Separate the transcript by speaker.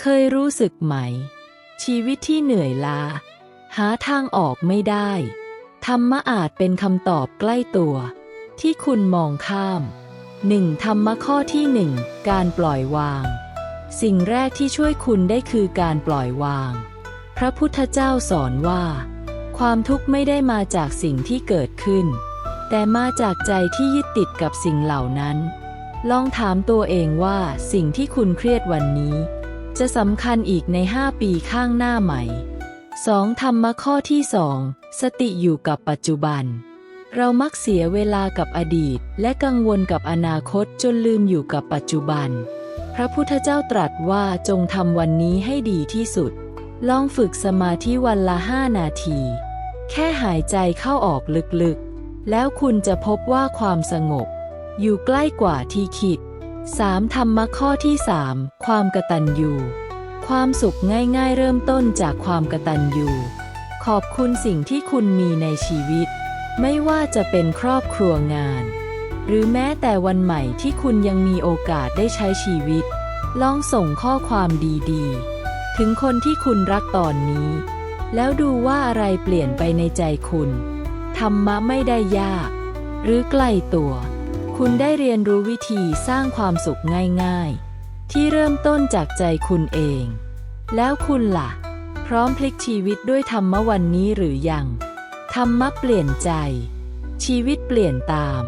Speaker 1: เคยรู้สึกไหม ชีวิตที่เหนื่อยล้า หาทางออกไม่ได้ ธรรมะอาจเป็นคำตอบใกล้ตัว ที่คุณมองข้ามหนึ่งธรรมะข้อที่หนึ่งการปล่อยวาง สิ่งแรกที่ช่วยคุณได้คือการปล่อยวาง พระพุทธเจ้าสอนว่า ความทุกข์ไม่ได้มาจากสิ่งที่เกิดขึ้น แต่มาจากใจที่ยึดติดกับสิ่งเหล่านั้น ลองถามตัวเองว่าสิ่งที่คุณเครียดวันนี้ จะสำคัญอีกใน 5 ปีข้างหน้าไหม่ 2. ธรรมะข้อที่ 2 สติอยู่กับปัจจุบัน เรามักเสียเวลากับอดีต และกังวลกับอนาคตจนลืมอยู่กับปัจจุบัน พระพุทธเจ้าตรัสว่าจงทำวันนี้ให้ดีที่สุด ลองฝึกสมาธิวันละห้านาที แค่หายใจเข้าออกลึกๆ แล้วคุณจะพบว่าความสงบ อยู่ใกล้กว่าที่คิด 3. ธรรมะข้อที่ 3 ความกตัญญูความสุขง่ายๆ เริ่มต้นจากความกตัญญูขอบคุณสิ่งที่คุณมีในชีวิต ไม่ว่าจะเป็นครอบครัวงาน หรือแม้แต่วันใหม่ที่คุณยังมีโอกาสได้ใช้ชีวิต ลองส่งข้อความดีๆ ถึงคนที่คุณรักตอนนี้ แล้วดูว่าอะไรเปลี่ยนไปในใจคุณธรรมะไม่ได้ยาก หรือใกล้ตัว คุณได้เรียนรู้วิธีสร้างความสุขง่ายๆ ที่เริ่มต้นจากใจคุณเอง แล้วคุณล่ะ พร้อมพลิกชีวิตด้วยธรรมะวันนี้หรือยัง ธรรมะเปลี่ยนใจ ชีวิตเปลี่ยนตาม